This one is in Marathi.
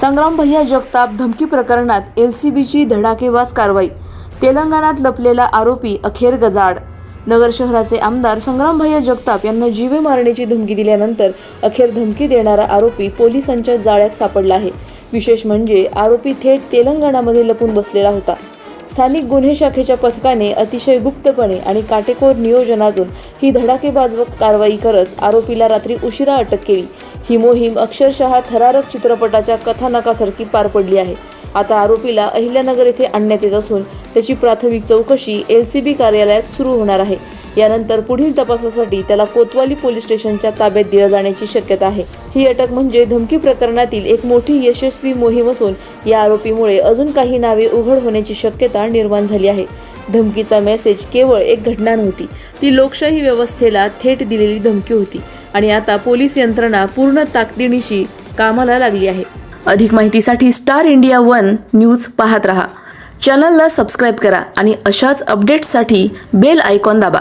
संग्राम भैया जगताप धमकी प्रकरणात एल सी बीची धडाकेबाज कारवाई. तेलंगणात लपलेला आरोपी अखेर गजाड नगर शहराचे आमदार संग्राम भैया जगताप यांना जीवे मारण्याची धमकी दिल्यानंतर अखेर धमकी देणारा आरोपी पोलिसांच्या जाळ्यात सापडला आहे. विशेष म्हणजे आरोपी थेट तेलंगणामध्ये लपून बसलेला होता. स्थानिक गुन्हे शाखेच्या पथकाने अतिशय गुप्तपणे आणि काटेकोर नियोजनातून ही धडाकेबाज कारवाई करत आरोपीला रात्री उशिरा अटक केली. ही मोहीम अक्षरशः थरारक चित्रपटाच्या कथानकासारखी पार पडली आहे. आता आरोपीला अहिल्यानगर येथे आणण्यात येत असून त्याची प्राथमिक चौकशी एल सी बी कार्यालयात सुरू होणार आहे. यानंतर पुढील तपासासाठी त्याला कोतवाली पोलीस स्टेशनच्या ताब्यात दिलं जाण्याची शक्यता आहे. ही अटक म्हणजे धमकी प्रकरणातील एक मोठी यशस्वी मोहीम असून या आरोपीमुळे अजून काही नावे उघड होण्याची शक्यता निर्माण झाली आहे. धमकीचा मेसेज केवळ एक घटना नव्हती ती लोकशाही व्यवस्थेला थेट दिलेली धमकी होती. आणि आता पोलीस यंत्रणा पूर्ण ताकदीनिशी कामाला लागली आहे. अधिक माहितीसाठी स्टार इंडिया वन न्यूज पाहत रहा. चॅनलला सबस्क्राईब करा आणि अशाच अपडेट्ससाठी बेल आयकॉन दाबा.